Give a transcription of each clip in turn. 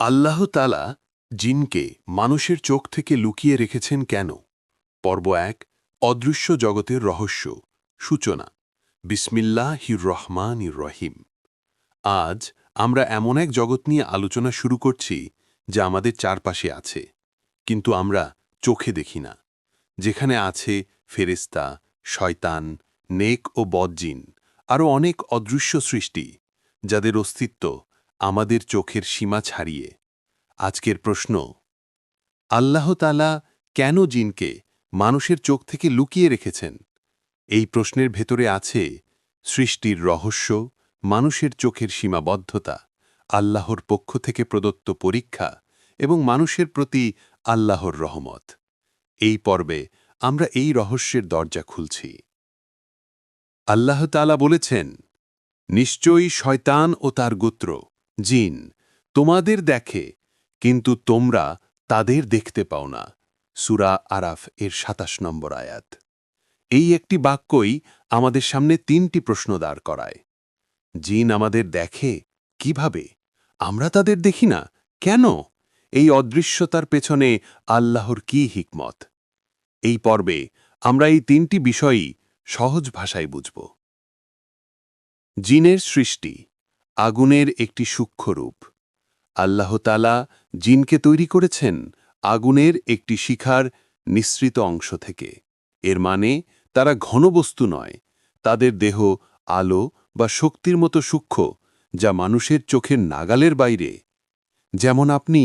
আল্লাহ তালা জিনকে মানুষের চোখ থেকে লুকিয়ে রেখেছেন কেন? পর্ব এক, অদৃশ্য জগতের রহস্য। সূচনা বিসমিল্লাহ হির রহমান রহিম। আজ আমরা এমন এক জগৎ নিয়ে আলোচনা শুরু করছি, যা আমাদের চারপাশে আছে, কিন্তু আমরা চোখে দেখি না, যেখানে আছে ফেরেস্তা শয়তান, নেক ও বদজিন, আরও অনেক অদৃশ্য সৃষ্টি, যাদের অস্তিত্ব আমাদের চোখের সীমা ছাড়িয়ে। আজকের প্রশ্ন আল্লাহতালা কেন জিনকে মানুষের চোখ থেকে লুকিয়ে রেখেছেন? এই প্রশ্নের ভেতরে আছে সৃষ্টির রহস্য, মানুষের চোখের সীমাবদ্ধতা, আল্লাহর পক্ষ থেকে প্রদত্ত পরীক্ষা এবং মানুষের প্রতি আল্লাহর রহমত। এই পর্বে আমরা এই রহস্যের দরজা খুলছি। আল্লাহ তালা বলেছেন, নিশ্চয়ই শয়তান ও তার গোত্র জিন, তোমাদের দেখে, কিন্তু তোমরা তাদের দেখতে পাও না। সুরা আরাফ এর সাতাশ নম্বর আয়াত। এই একটি বাক্যই আমাদের সামনে তিনটি প্রশ্ন দাঁড় করায়। জিন আমাদের দেখে, কীভাবে? আমরা তাদের দেখি না? কেন? এই অদৃশ্যতার পেছনে আল্লাহর কি হিকমত? এই পর্বে আমরা এই তিনটি বিষয়ই সহজ ভাষায় বুঝব। জিনের সৃষ্টি আগুনের একটি সূক্ষ্মরূপ আল্লাহতালা জিনকে তৈরি করেছেন আগুনের একটি শিখার নিঃসৃত অংশ থেকে। এর মানে তারা ঘনবস্তু নয়, তাদের দেহ আলো বা শক্তির মতো সূক্ষ্ম যা মানুষের চোখের নাগালের বাইরে। যেমন আপনি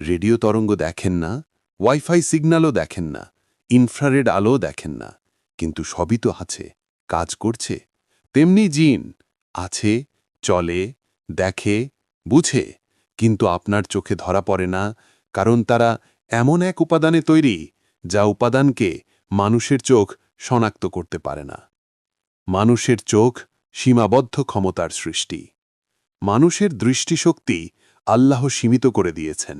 রেডিও তরঙ্গ দেখেন না, ওয়াইফাই সিগন্যালও দেখেন না, ইনফ্রারেড আলো দেখেন না, কিন্তু সবই তো আছে, কাজ করছে। তেমনি জিন আছে চলে, দেখে, বুঝে, কিন্তু আপনার চোখে ধরা পড়ে না, কারণ তারা এমন এক উপাদানে তৈরি, যা উপাদানকে মানুষের চোখ শনাক্ত করতে পারে না। মানুষের চোখ সীমাবদ্ধ ক্ষমতার সৃষ্টি। মানুষের দৃষ্টিশক্তি আল্লাহ সীমিত করে দিয়েছেন।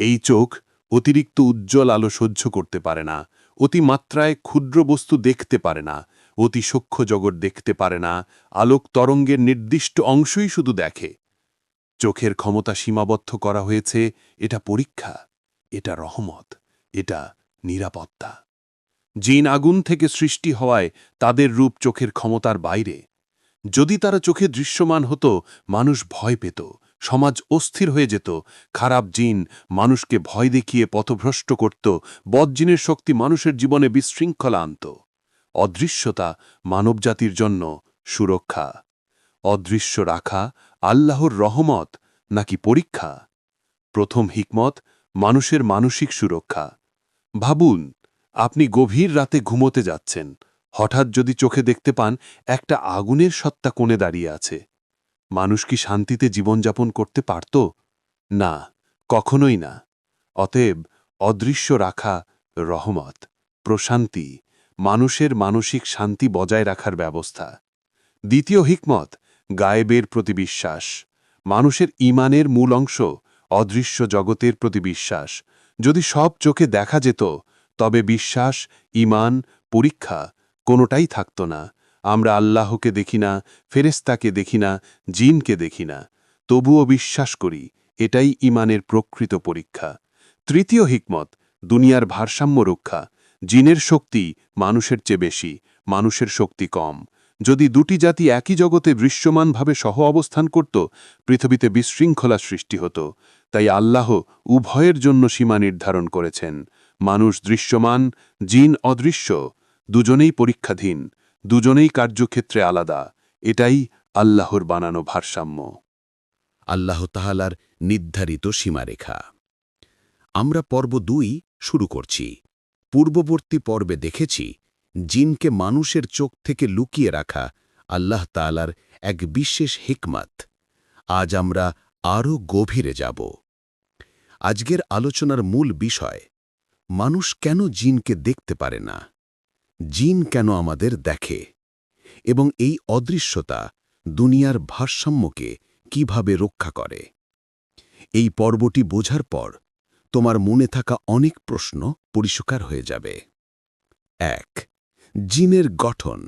এই চোখ অতিরিক্ত উজ্জ্বল আলো সহ্য করতে পারে না, অতিমাত্রায় ক্ষুদ্র বস্তু দেখতে পারে না অতি সূক্ষ্ম জগৎ দেখতে পারে না, আলোক তরঙ্গের নির্দিষ্ট অংশই শুধু দেখে। চোখের ক্ষমতা সীমাবদ্ধ করা হয়েছে, এটা পরীক্ষা, এটা রহমত, এটা নিরাপত্তা। জিন আগুন থেকে সৃষ্টি হওয়ায় তাদের রূপ চোখের ক্ষমতার বাইরে। যদি তারা চোখে দৃশ্যমান হতো, মানুষ ভয় পেত, সমাজ অস্থির হয়ে যেত, খারাপ জিন মানুষকে ভয় দেখিয়ে পথভ্রষ্ট করত বদজিনের শক্তি মানুষের জীবনে বিশৃঙ্খলা আনত। অদৃশ্যতা মানবজাতির জন্য সুরক্ষা। অদৃশ্য রাখা আল্লাহর রহমত নাকি পরীক্ষা? প্রথম হিকমত, মানুষের মানসিক সুরক্ষা। ভাবুন, আপনি গভীর রাতে ঘুমোতে যাচ্ছেন। হঠাৎ যদি চোখে দেখতে পান, একটা আগুনের সত্তা কোণে দাঁড়িয়ে আছে। মানুষ কি শান্তিতে জীবনযাপন করতে পারত? না, কখনোই না। অতএব অদৃশ্য রাখা রহমত, প্রশান্তি মানুষের মানসিক শান্তি বজায় রাখার ব্যবস্থা। দ্বিতীয় হিকমত, গায়েবের প্রতি বিশ্বাস। মানুষের ইমানের মূল অংশ, অদৃশ্য জগতের প্রতি বিশ্বাস। যদি সব চোখে দেখা যেত, তবে বিশ্বাস, ইমান, পরীক্ষা কোনোটাই থাকত না। আমরা আল্লাহকে দেখি না ফেরেস্তাকে দেখি না, জিনকে দেখি না। তবুও বিশ্বাস করি, এটাই ইমানের প্রকৃত পরীক্ষা। তৃতীয় হিকমত, দুনিয়ার ভারসাম্য রক্ষা। জিনের শক্তি মানুষের চেয়ে বেশি, মানুষের শক্তি কম। যদি দুটি জাতি একই জগতে দৃশ্যমানভাবে সহ অবস্থান করত, পৃথিবীতে বিশৃঙ্খলা সৃষ্টি হতো। তাই আল্লাহ উভয়ের জন্য সীমা নির্ধারণ করেছেন। মানুষ দৃশ্যমান, জিন অদৃশ্য, দুজনেই পরীক্ষাধীন, দুজনেই কার্যক্ষেত্রে আলাদা। এটাই আল্লাহর বানানো ভারসাম্য। আল্লাহ তাহালার নির্ধারিত সীমারেখা। আমরা পর্ব দুই শুরু করছি। পূর্ববর্তী পর্বে দেখেছি, জিনকে মানুষের চোখ থেকে লুকিয়ে রাখা আল্লাহ তালার এক বিশেষ হিকমত। আজ আমরা আরও গভীরে যাব। আজকের আলোচনার মূল বিষয়, মানুষ কেন জিনকে দেখতে পারে না? জিন কেন আমাদের দেখে? এবং এই অদৃশ্যতা দুনিয়ার ভারসাম্যকে কীভাবে রক্ষা করে? এই পর্বটি বোঝার পর তোমার মনে থাকা অনেক প্রশ্ন পরিষ্কার হয়ে যাবে। এক, জিনের গঠন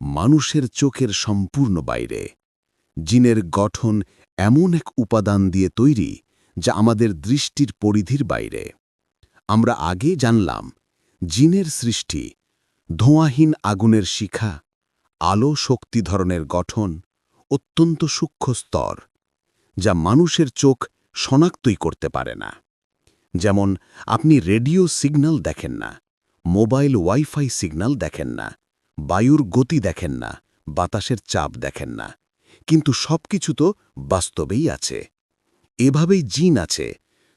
মানুষের চোখের সম্পূর্ণ বাইরে। জিনের গঠন এমন এক উপাদান দিয়ে তৈরি যা আমাদের দৃষ্টির পরিধির বাইরে। আমরা আগে জানলাম, জিনের সৃষ্টি ধোঁয়াহীন আগুনের শিখা, আলো শক্তি ধরনের গঠন, অত্যন্ত সূক্ষ্ম স্তর, যা মানুষের চোখ শনাক্তই করতে পারে না। যেমন, আপনি রেডিও সিগন্যাল দেখেন না, মোবাইল ওয়াইফাই সিগন্যাল দেখেন না, বায়ুর গতি দেখেন না, বাতাসের চাপ দেখেন না, কিন্তু সবকিছু তো বাস্তবেই আছে। এভাবেই জিন আছে,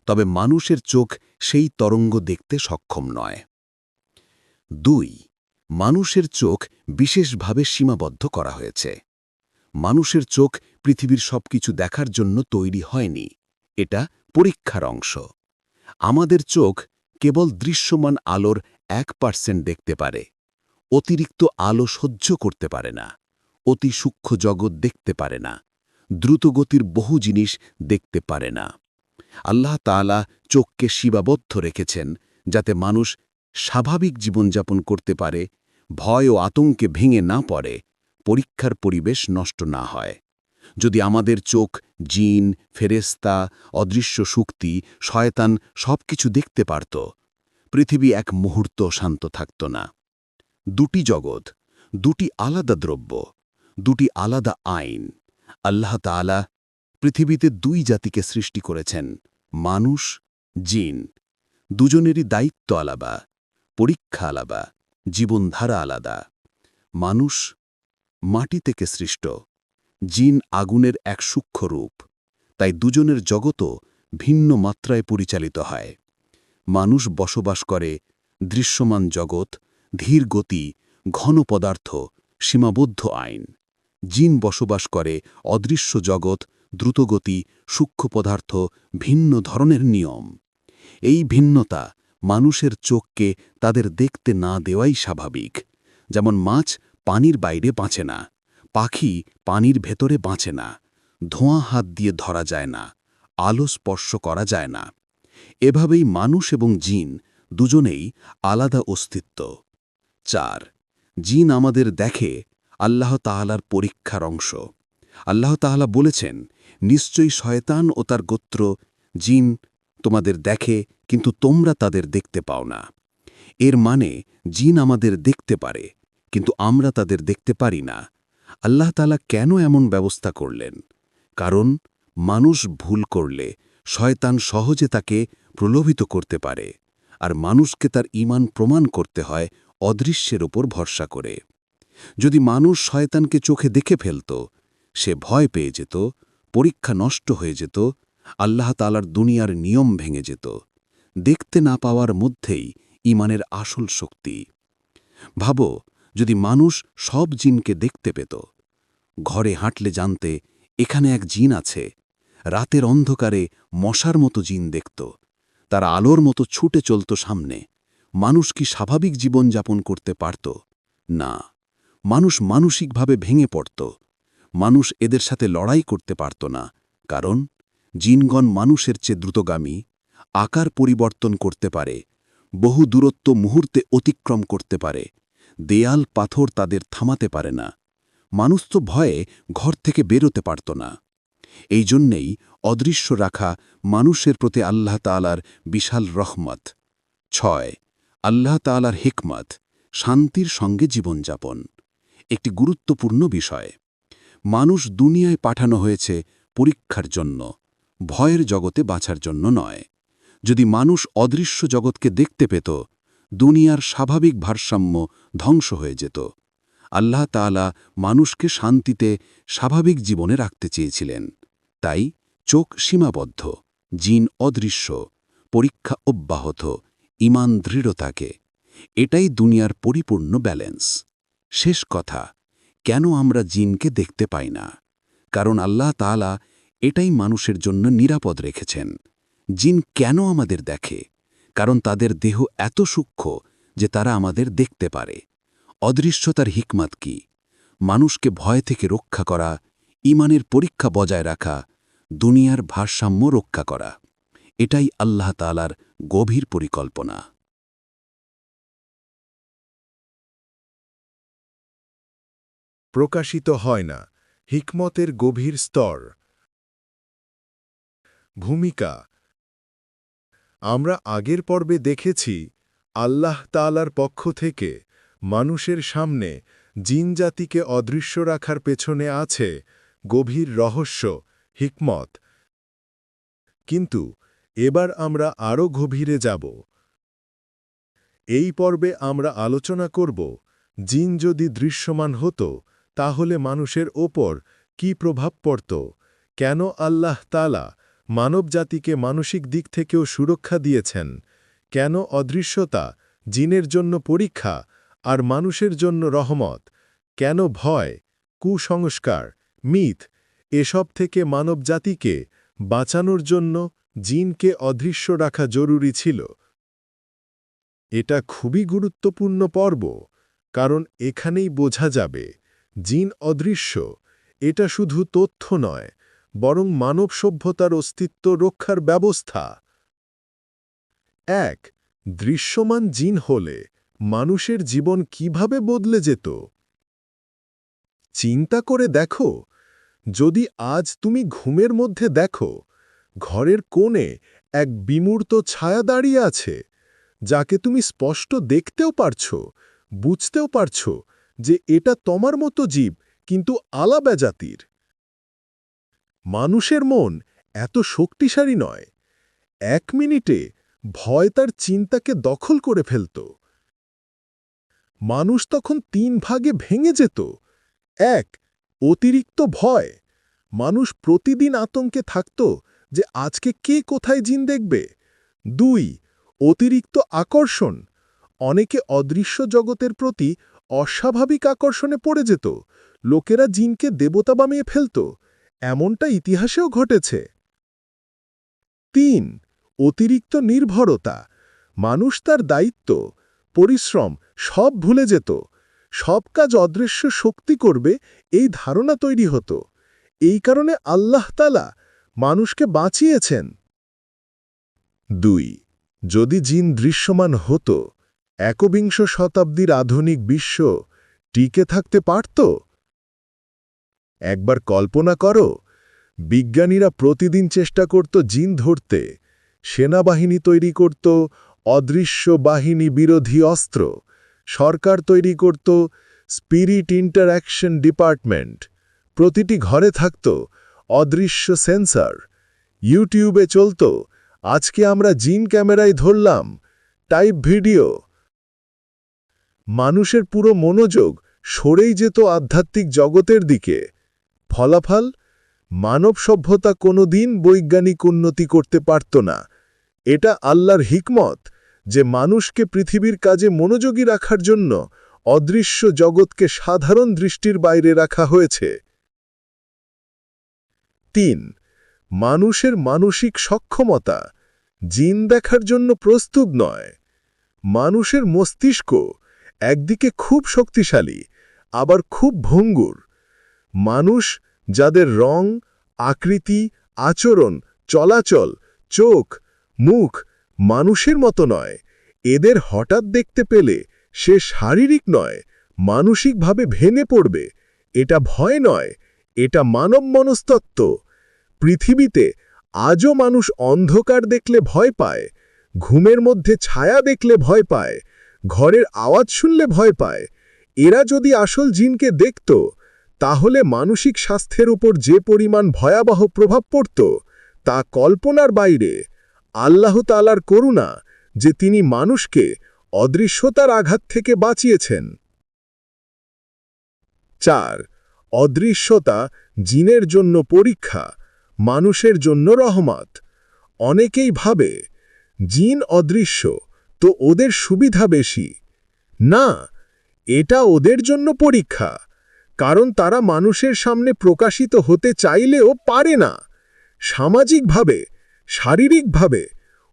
তবে মানুষের চোখ সেই তরঙ্গ দেখতে সক্ষম নয়। দুই, মানুষের চোখ বিশেষভাবে সীমাবদ্ধ করা হয়েছে। মানুষের চোখ পৃথিবীর সবকিছু দেখার জন্য তৈরি হয়নি, এটা পরীক্ষার অংশ। আমাদের চোখ কেবল দৃশ্যমান আলোর এক পার্সেন্ট দেখতে পারে। অতিরিক্ত আলো সহ্য করতে পারে না। অতি সূক্ষ্ম জগৎ দেখতে পারে না। দ্রুতগতির বহু জিনিস দেখতে পারে না। আল্লাহ তাআলা চোখকে সীমাবদ্ধ রেখেছেন যাতে মানুষ স্বাভাবিক জীবনযাপন করতে পারে, ভয় ও আতঙ্কে ভেঙে না পড়ে, পরীক্ষার পরিবেশ নষ্ট না হয়। যদি আমাদের চোখ, জিন ফেরেস্তা অদৃশ্য শক্তি, শয়তান সবকিছু দেখতে পারত, পৃথিবী এক মুহূর্ত শান্ত থাকত না। দুটি জগৎ, দুটি আলাদা দ্রব্য, দুটি আলাদা আইন, আল্লাহ তাআলা পৃথিবীতে দুই জাতিকে সৃষ্টি করেছেন, মানুষ, জিন। দুজনেরই দায়িত্ব আলাদা, পরীক্ষা আলাবা জীবনধারা আলাদা। মানুষ মাটি থেকে সৃষ্ট জিন আগুনের এক সূক্ষ্ম রূপ। তাই দুজনের জগতও ভিন্ন মাত্রায় পরিচালিত হয়। মানুষ বসবাস করে দৃশ্যমান জগৎ, ধীর গতি, ঘন পদার্থ, সীমাবদ্ধ আইন। জিন বসবাস করে অদৃশ্য জগৎ, দ্রুতগতি, সূক্ষ্ম পদার্থ, ভিন্ন ধরনের নিয়ম। এই ভিন্নতা মানুষের চোখকে তাদের দেখতে না দেওয়াই স্বাভাবিক। যেমন মাছ পানির বাইরে বাঁচে না পাখি পানির ভেতরে বাঁচে না, ধোঁয়া হাত দিয়ে ধরা যায় না, আলো স্পর্শ করা যায় না। এভাবেই মানুষ এবং জিন দুজনেই আলাদা অস্তিত্ব। চার, জিন আমাদের দেখে আল্লাহ তাহালার পরীক্ষার অংশ। আল্লাহ তাহালা বলেছেন, নিশ্চয়ই শয়তান ও তার গোত্র, জিন তোমাদের দেখে, কিন্তু তোমরা তাদের দেখতে পাও না। এর মানে জিন আমাদের দেখতে পারে, কিন্তু আমরা তাদের দেখতে পারি না। আল্লাহ তালা কেন এমন ব্যবস্থা করলেন? কারণ মানুষ ভুল করলে শয়তান সহজে তাকে প্রলোভিত করতে পারে, আর মানুষকে তার ঈমান প্রমাণ করতে হয় অদৃশ্যের ওপর ভরসা করে। যদি মানুষ শয়তানকে চোখে দেখে ফেলত, সে ভয় পেয়ে যেত, পরীক্ষা নষ্ট হয়ে যেত, আল্লাহ তালার দুনিয়ার নিয়ম ভেঙে যেত। দেখতে না পাওয়ার মধ্যেই ইমানের আসল শক্তি। ভাবো যদি মানুষ সব জিনকে দেখতে পেত। ঘরে হাঁটলে জানতে, এখানে এক জিন আছে। রাতের অন্ধকারে মশার মতো জিন দেখত। তারা আলোর মতো ছুটে চলত সামনে। মানুষ কি স্বাভাবিক জীবন যাপন করতে পারত? না। মানুষ মানসিকভাবে ভেঙে পড়ত। মানুষ এদের সাথে লড়াই করতে পারত না। কারণ, জিনগণ মানুষের চেয়ে দ্রুতগামী, আকার পরিবর্তন করতে পারে, বহু দূরত্ব মুহূর্তে অতিক্রম করতে পারে। দেয়াল পাথর তাদের থামাতে পারে না। মানুষ তো ভয়ে ঘর থেকে বেরোতে পারত না। এই জন্যেই অদৃশ্য রাখা মানুষের প্রতি আল্লাহ তালার বিশাল রহমত। ছয়, আল্লাহ তালার হিকমত, শান্তির সঙ্গে জীবনযাপন। একটি গুরুত্বপূর্ণ বিষয়। মানুষ দুনিয়ায় পাঠানো হয়েছে পরীক্ষার জন্য, ভয়ের জগতে বাঁচার জন্য নয়। যদি মানুষ অদৃশ্য জগৎকে দেখতে পেত দুনিয়ার স্বাভাবিক ভারসাম্য ধ্বংস হয়ে যেত। আল্লাহ তাআলা মানুষকে শান্তিতে স্বাভাবিক জীবনে রাখতে চেয়েছিলেন। তাই চোখ সীমাবদ্ধ, জিন অদৃশ্য, পরীক্ষা অব্যাহত ইমান দৃঢ়তাকে। এটাই দুনিয়ার পরিপূর্ণ ব্যালেন্স। শেষ কথা, কেন আমরা জিনকে দেখতে পাই না? কারণ আল্লাহ তাআলা এটাই মানুষের জন্য নিরাপদ রেখেছেন। জিন কেন আমাদের দেখে? কারণ তাদের দেহ এত সূক্ষ্ম যে তারা আমাদের দেখতে পারে। অদৃশ্যতার হিকমাত কি? মানুষকে ভয় থেকে রক্ষা করা ইমানের পরীক্ষা বজায় রাখা, দুনিয়ার ভারসাম্য রক্ষা করা, এটাই আল্লাহ তালার গভীর পরিকল্পনা। প্রকাশিত হয় না, হিকমতের গভীর স্তর। ভূমিকা আমরা আগের পর্বে দেখেছি, আল্লাহ তালার পক্ষ থেকে মানুষের সামনে জিনজাতিকে অদৃশ্য রাখার পেছনে আছে গভীর রহস্য, হিকমত। কিন্তু এবার আমরা আরও গভীরে যাব। এই পর্বে আমরা আলোচনা করব, জিন যদি দৃশ্যমান হতো, তাহলে মানুষের ওপর কি প্রভাব পড়ত? কেন আল্লাহ তালা মানবজাতিকে মানসিক দিক থেকেও সুরক্ষা দিয়েছেন। কেন অদৃশ্যতা, জিনের জন্য পরীক্ষা আর মানুষের জন্য রহমত? কেন ভয়, কুসংস্কার, মিথ এসব থেকে মানবজাতিকে বাঁচানোর জন্য জিনকে অদৃশ্য রাখা জরুরি ছিল? এটা খুবই গুরুত্বপূর্ণ পর্ব, কারণ এখানেই বোঝা যাবে, জিন অদৃশ্য, এটা শুধু তথ্য নয়। বরং মানব সভ্যতার অস্তিত্ব রক্ষার ব্যবস্থা। এক, দৃশ্যমান জিন হলে মানুষের জীবন কীভাবে বদলে যেত? চিন্তা করে দেখো, যদি আজ তুমি ঘুমের মধ্যে দেখো, ঘরের কোণে এক বিমূর্ত ছায়া দাঁড়িয়ে আছে, যাকে তুমি স্পষ্ট দেখতেও পারছ, বুঝতেও পারছ যে এটা তোমার মতো জীব, কিন্তু আলাদা জাতির। মানুষের মন এত শক্তিশালী নয়। এক মিনিটে ভয় তার চিন্তাকে দখল করে ফেলত। মানুষ তখন তিন ভাগে ভেঙে যেত। এক, অতিরিক্ত ভয়। মানুষ প্রতিদিন আতঙ্কে থাকত যে আজকে কে কোথায় জিন দেখবে। দুই, অতিরিক্ত আকর্ষণ। অনেকে অদৃশ্য জগতের প্রতি অস্বাভাবিক আকর্ষণে পড়ে যেত। লোকেরা জিনকে দেবতা বামিয়ে ফেলত। এমনটা ইতিহাসেও ঘটেছে। তিন, অতিরিক্ত নির্ভরতা। মানুষ তার দায়িত্ব, পরিশ্রম, সব ভুলে যেত। সব কাজ অদৃশ্য শক্তি করবে এই ধারণা তৈরি হতো। এই কারণে আল্লাহ তালা মানুষকে বাঁচিয়েছেন। দুই, যদি জিন দৃশ্যমান হতো, একবিংশ শতাব্দীর আধুনিক বিশ্ব টিকে থাকতে পারত? একবার কল্পনা করো, বিজ্ঞানীরা প্রতিদিন চেষ্টা করত জিন ধরতে, সেনাবাহিনী তৈরি করত, অদৃশ্য বাহিনী বিরোধী অস্ত্র, সরকার তৈরি করত, স্পিরিট ইন্টারঅ্যাকশন ডিপার্টমেন্ট, প্রতিটি ঘরে থাকত, অদৃশ্য সেন্সার, ইউটিউবে চলত, আজকে আমরা জিন ক্যামেরায় ধরলাম, টাইপ ভিডিও। মানুষের পুরো মনোযোগ সরেই যেত আধ্যাত্মিক জগতের দিকে। ফলাফল, মানব সভ্যতা কোনো দিন বৈজ্ঞানিক উন্নতি করতে পারত না। এটা আল্লাহর হিকমত যে মানুষকে পৃথিবীর কাজে মনোযোগী রাখার জন্য অদৃশ্য জগৎকে সাধারণ দৃষ্টির বাইরে রাখা হয়েছে। তিন, মানুষের মানসিক সক্ষমতা জিন দেখার জন্য প্রস্তুত নয়। মানুষের মস্তিষ্ক একদিকে খুব শক্তিশালী, আবার খুব ভঙ্গুর। মানুষ যাদের রং, আকৃতি, আচরণ, চলাচল, চোখ, মুখ মানুষের মতো নয়, এদের হঠাৎ দেখতে পেলে সে শারীরিক নয়, মানসিকভাবে ভেঙে পড়বে। এটা ভয় নয়, এটা মানব মনস্তত্ত্ব। পৃথিবীতে আজও মানুষ অন্ধকার দেখলে ভয় পায়, ঘুমের মধ্যে ছায়া দেখলে ভয় পায়, ঘরের আওয়াজ শুনলে ভয় পায়। এরা যদি আসল জিনকে দেখত তাহলে মানসিক স্বাস্থ্যের উপর যে পরিমাণ ভয়াবহ প্রভাব পড়ত, তা কল্পনার বাইরে। আল্লাহ তালার করুণা যে তিনি মানুষকে অদৃশ্যতার আঘাত থেকে বাঁচিয়েছেন। চার, অদৃশ্যতা জিনের জন্য পরীক্ষা, মানুষের জন্য রহমত। অনেকেই ভাবে, জিন অদৃশ্য, তো ওদের সুবিধা বেশি। না, এটা ওদের জন্য পরীক্ষা। কারণ তারা মানুষের সামনে প্রকাশিত হতে চাইলেও পারে না। সামাজিকভাবে, শারীরিকভাবে,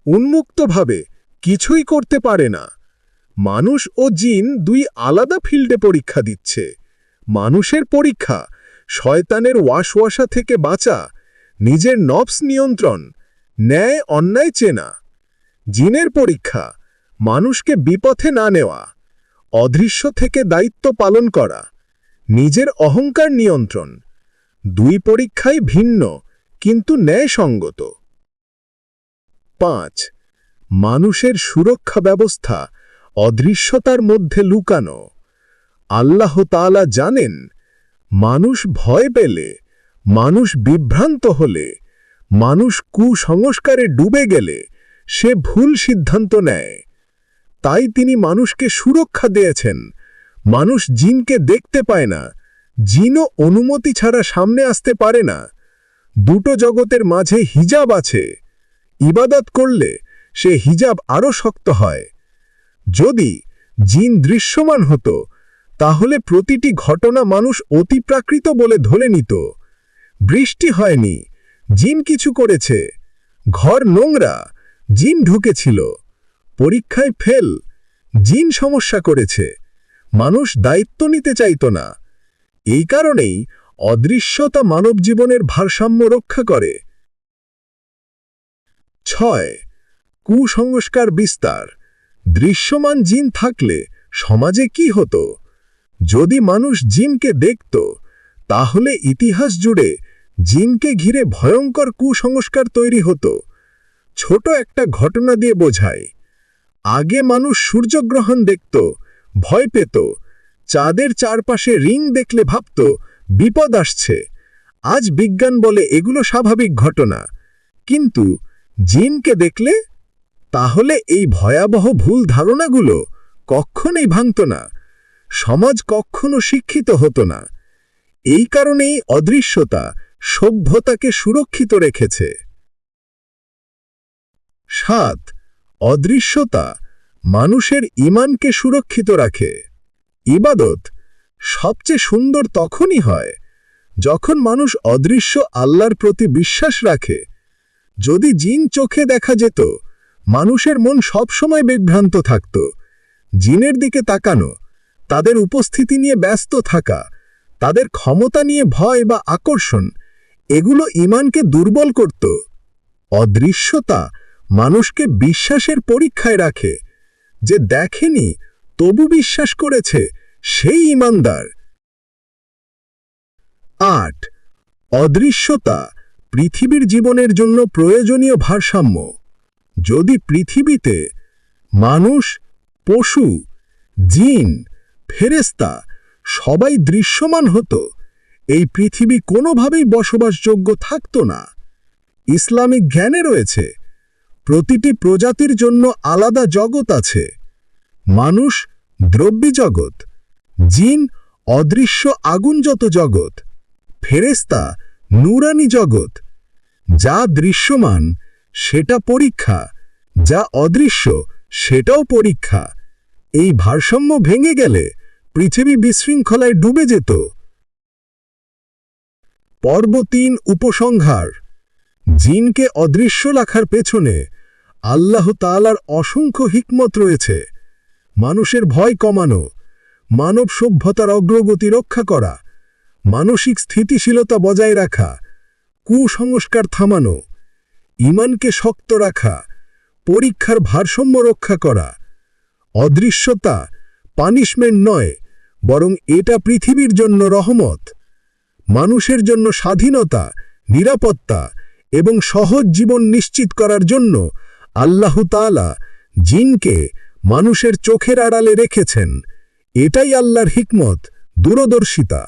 উন্মুক্তভাবে কিছুই করতে পারে না। মানুষ ও জিন দুই আলাদা ফিল্ডে পরীক্ষা দিচ্ছে। মানুষের পরীক্ষা, শয়তানের ওয়াশওয়াশা থেকে বাঁচা, নিজের নবস নিয়ন্ত্রণ, ন্যায় অন্যায় চেনা। জিনের পরীক্ষা, মানুষকে বিপথে না নেওয়া, অদৃশ্য থেকে দায়িত্ব পালন করা। নিজের অহংকার নিয়ন্ত্রণ। দুই পরীক্ষাই ভিন্ন, কিন্তু ন্যায়সঙ্গত। পাঁচ, মানুষের সুরক্ষা ব্যবস্থা, অদৃশ্যতার মধ্যে লুকানো। আল্লাহ তাআলা জানেন, মানুষ ভয় পেলে, মানুষ বিভ্রান্ত হলে, মানুষ কুসংস্কারে ডুবে গেলে, সে ভুল সিদ্ধান্ত নেয়। তাই তিনি মানুষকে সুরক্ষা দিয়েছেন মানুষ জিনকে দেখতে পায় না। জিনও অনুমতি ছাড়া সামনে আসতে পারে না। দুটো জগতের মাঝে হিজাব আছে। ইবাদত করলে সে হিজাব আরও শক্ত হয়। যদি জিন দৃশ্যমান হতো, তাহলে প্রতিটি ঘটনা মানুষ অতিপ্রাকৃত বলে ধরে নিত। বৃষ্টি হয়নি, জিন কিছু করেছে। ঘর নোংরা, জিন ঢুকেছিল। পরীক্ষায় ফেল, জিন সমস্যা করেছে। মানুষ দায়িত্ব নিতে চাইত না। এই কারণেই অদৃশ্যতা মানব জীবনের ভারসাম্য রক্ষা করে। ছয়, কুসংস্কার বিস্তার। দৃশ্যমান জিন থাকলে সমাজে কি হতো? যদি মানুষ জিনকে দেখত, তাহলে ইতিহাস জুড়ে জিনকে ঘিরে ভয়ঙ্কর কুসংস্কার তৈরি হতো। ছোট একটা ঘটনা দিয়ে বোঝায়। আগে মানুষ সূর্যগ্রহণ দেখত ভয় পেত। চাঁদের চারপাশে রিং দেখলে ভাবত, বিপদ আসছে। আজ বিজ্ঞান বলে এগুলো স্বাভাবিক ঘটনা। কিন্তু জিনকে দেখলে? তাহলে এই ভয়াবহ ভুল ধারণাগুলো কখনোই ভাঙত না। সমাজ কখনো শিক্ষিত হতো না। এই কারণেই অদৃশ্যতা সভ্যতাকে সুরক্ষিত রেখেছে। সাত, অদৃশ্যতা মানুষের ইমানকে সুরক্ষিত রাখে। ইবাদত সবচেয়ে সুন্দর তখনই হয় যখন মানুষ অদৃশ্য আল্লাহর প্রতি বিশ্বাস রাখে। যদি জিন চোখে দেখা যেত, মানুষের মন সবসময় বিভ্রান্ত থাকত। জিনের দিকে তাকানো, তাদের উপস্থিতি নিয়ে ব্যস্ত থাকা, তাদের ক্ষমতা নিয়ে ভয় বা আকর্ষণ, এগুলো ইমানকে দুর্বল করত। অদৃশ্যতা মানুষকে বিশ্বাসের পরীক্ষায় রাখে। যে দেখেনি, তবু বিশ্বাস করেছে, সেই ইমানদার। আট, অদৃশ্যতা পৃথিবীর জীবনের জন্য প্রয়োজনীয় ভারসাম্য। যদি পৃথিবীতে মানুষ, পশু, জিন ফেরেস্তা সবাই দৃশ্যমান হতো, এই পৃথিবী কোনোভাবেই বসবাসযোগ্য থাকত না। ইসলামিক জ্ঞানে রয়েছে প্রতিটি প্রজাতির জন্য আলাদা জগৎ আছে। মানুষ দ্রব্যী জগৎ, জিন অদৃশ্য আগুনযত জগৎ ফেরেস্তা নুরানি জগৎ। যা দৃশ্যমান, সেটা পরীক্ষা, যা অদৃশ্য, সেটাও পরীক্ষা। এই ভারসাম্য ভেঙে গেলে পৃথিবী বিশৃঙ্খলায় ডুবে যেত। পর্ব তিন, উপসংহার। জিনকে অদৃশ্য রাখার পেছনে আল্লাহ তালার অসংখ্য হিকমত রয়েছে। মানুষের ভয় কমানো, মানব সভ্যতার অগ্রগতি রক্ষা করা, মানসিক স্থিতিশীলতা বজায় রাখা, কুসংস্কার থামানো ইমানকে শক্ত রাখা, পরীক্ষার ভারসাম্য রক্ষা করা, অদৃশ্যতা পানিশমেন্ট নয়, বরং এটা পৃথিবীর জন্য রহমত, মানুষের জন্য স্বাধীনতা, নিরাপত্তা এবং সহজ জীবন নিশ্চিত করার জন্য আল্লাহ তালা জিনকে মানুষের চোখের আড়ালে রেখেছেন। এটাই আল্লাহর হিকমত দূরদর্শিতা।